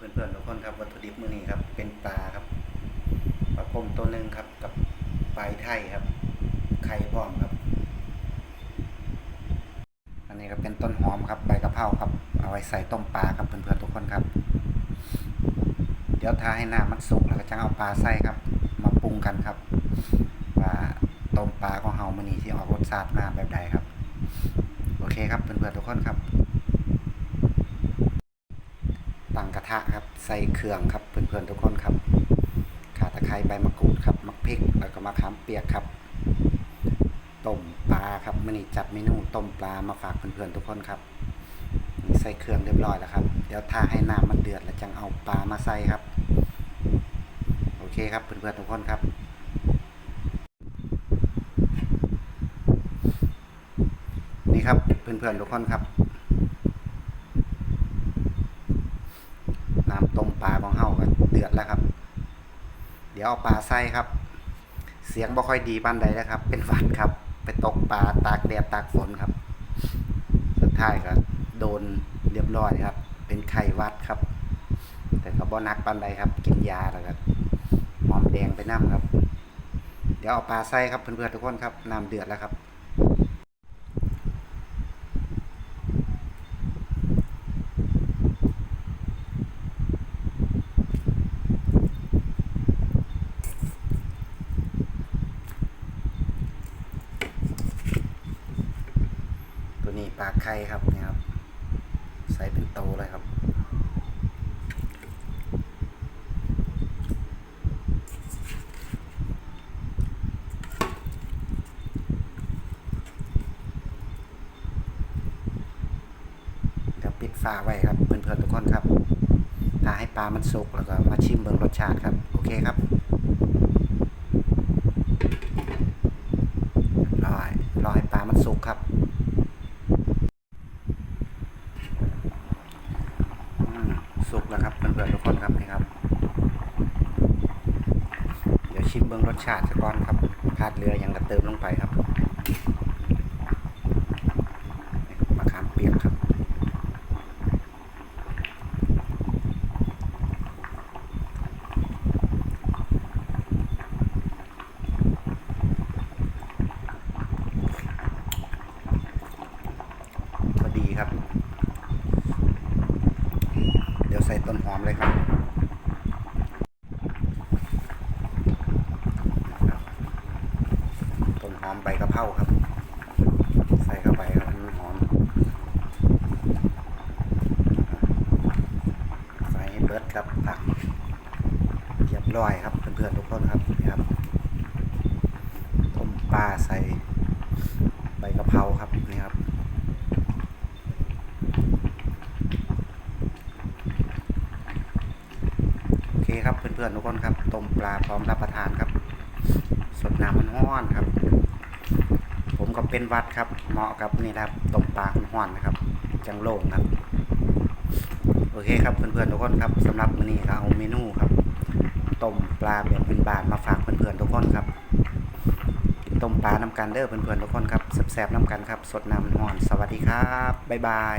เพื่อนๆทุกคนครับวัตถุดิบมื้อนี้ครับ เป็นปลาครับปลาพมตัวหนึ่งครับ กับปลาไทยครับ ไข่พร้อมครับ อันนี้ก็เป็นต้นหอมครับใบกะเพราครับ เอาไว้ใส่ต้มปลาครับเพื่อนๆทุกคนครับ เดี๋ยวทาให้น้ำมันสุกแล้วก็จะเอาปลาใส่ครับ มาปรุงกันครับว่าต้มปลาของเฮามื้อนี้ที่ออกรสชาติมาแบบใดครับ โอเคครับเพื่อนๆทุกคนครับ ตั้งกระทะครับ ใส่เครื่องครับเพื่อนๆทุกคนครับข่าตะไคร้ใบมะกรูดครับมะพริกแล้วก็มะขามเปียกครับต้มปลาครับมื้อนี้จัดเมนูต้มปลามาฝากเพื่อนๆทุกคนครับใส่เครื่องเรียบร้อยแล้วครับ เดี๋ยวถ้าให้น้ำมันเดือดแล้วจังเอาปลามาใส่ครับ โอเคครับเพื่อนๆทุกคนครับนี่ครับเพื่อนๆทุกคนครับ น้ำต้มปลาของเฮาก็เดือดแล้วครับ เดี๋ยวเอาปลาใส่ครับ เสียงบ่ค่อยดีปานใดนะครับ เป็นหวัดครับ ไปตกปลาตากแดดตากฝนครับ สุดท้ายก็โดนเรียบร้อยครับ เป็นไข้วัดครับ แต่ก็บ่นักปานใดครับ กินยาแล้วก็หมอมแดงไปน้ำครับ เดี๋ยวเอาปลาใส่ครับเพื่อนๆทุกคนครับน้ำเดือดแล้วครับ ตัวนี้ปลาไข่ครับเนี่ยครับใส่เป็นโตเลยครับเดี๋ยวปิดฝาไว้ครับเพื่อนๆทุกคนครับถ้าให้ปลามันสุกแล้วก็มาชิมเบิ่งรสชาติครับ โอเคครับรอให้รอให้ปลามันสุกครับ อืม สุกแล้วครับเพื่อนๆทุกคนครับนี่ครับ เดี๋ยวชิมเบื้องรสชาติสักก่อนครับขาดเรือยังกระเติมลงไปครับมะขามเปียกครับ พอดีครับ เดี๋ยวใส่ต้นหอมเลยครับต้นหอมใบกะเพราครับ ใส่เข้าไปครับมันหอมใส่ให้เบิร์ดครับผักเรียบร้อยครับเพื่อนๆทุกคนครับนี่ครับต้มปลาใส่ใบกะเพราครับนี่ครับ โอ เคครับเพื่อนๆทุกคนครับต้มปลาพร้อมรับประทานครับ สดน้ำมันห้อนครับ ผมก็เป็นวัดครับ เหมาะกับนี่นะครับต้มปลาห้อนนะครับ จังโล่งครับ โอเคครับเพื่อนๆทุกคนครับสำหรับมื้อนี้ก็เอาเมนูครับต้มปลาแบบเป็นบานมาฝากเพื่อนๆทุกคนครับต้มปลาน้ำกันเด้อเพื่อนๆทุกคนครับแซ่บๆน้ำกันครับ สดน้ำมันห้อน สวัสดีครับ บ๊ายบาย